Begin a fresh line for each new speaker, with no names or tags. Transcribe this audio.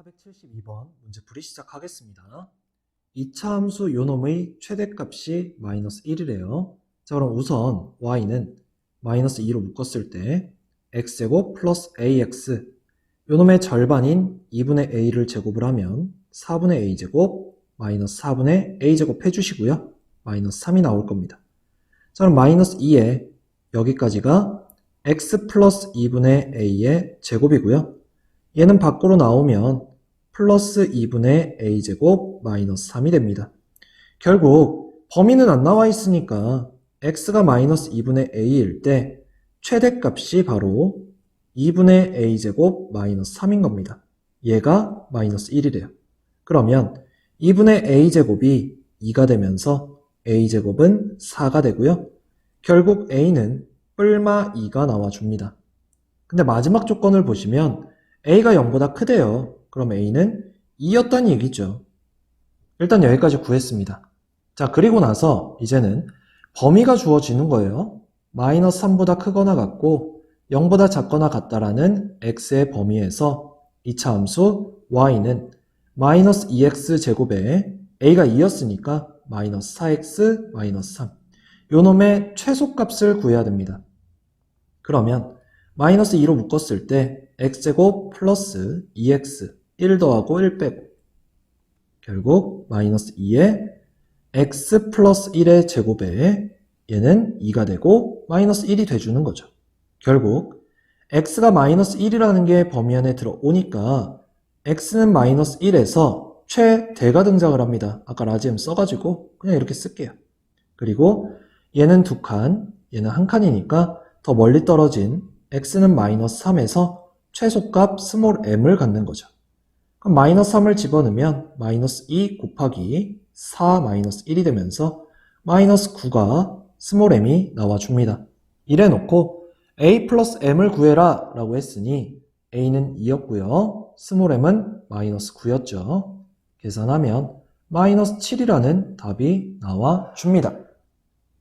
472번 문제 풀이 시작하겠습니다. 이차 함수 요놈의 최대값이 마이너스 1이래요. 자, 그럼 우선 y는 마이너스 2로 묶었을 때 x제곱 플러스 ax 요놈의 절반인 2분의 a를 제곱을 하면 4분의 a제곱 마이너스 4분의 a제곱 해주시고요. 마이너스 3이 나올 겁니다. 자, 그럼 마이너스 2에 여기까지가 x 플러스 2분의 a의 제곱이고요. 얘는 밖으로 나오면 플러스 2분의 a제곱 마이너스 3이 됩니다. 결국 범위는 안 나와 있으니까 x가 마이너스 2분의 a일 때 최대값이 바로 2분의 a제곱 마이너스 3인 겁니다. 얘가 마이너스 1이래요. 그러면 2분의 a제곱이 2가 되면서 a제곱은 4가 되고요. 결국 a는 뿔마 2가 나와줍니다. 근데 마지막 조건을 보시면 a가 0보다 크대요. 그럼 a는 2였다는 얘기죠. 일단 여기까지 구했습니다. 자, 그리고 나서 이제는 범위가 주어지는 거예요. 마이너스 3보다 크거나 같고 0보다 작거나 같다라는 x의 범위에서 2차 함수 y는 마이너스 2x 제곱에 a가 2였으니까 마이너스 4x 마이너스 3. 요 놈의 최소값을 구해야 됩니다. 그러면 마이너스 2로 묶었을 때 x제곱 플러스 2x 1 더하고 1 빼고 결국 마이너스 2에 x 플러스 1의 제곱에 얘는 2가 되고 마이너스 1이 돼주는 거죠. 결국 x가 마이너스 1이라는 게 범위 안에 들어오니까 x는 마이너스 1에서 최대가 등장을 합니다. 아까 라지엠 써가지고 그냥 이렇게 쓸게요. 그리고 얘는 두 칸, 얘는 한 칸이니까 더 멀리 떨어진 x는 마이너스 3에서 최소값 스몰 m을 갖는 거죠. 그럼 마이너스 3을 집어넣으면 마이너스 2 곱하기 4 마이너스 1이 되면서 마이너스 9가 스몰 m이 나와줍니다. 이래 놓고 a 플러스 m을 구해라 라고 했으니 a는 2였고요. 스몰 m은 마이너스 9였죠. 계산하면 마이너스 7이라는 답이 나와줍니다.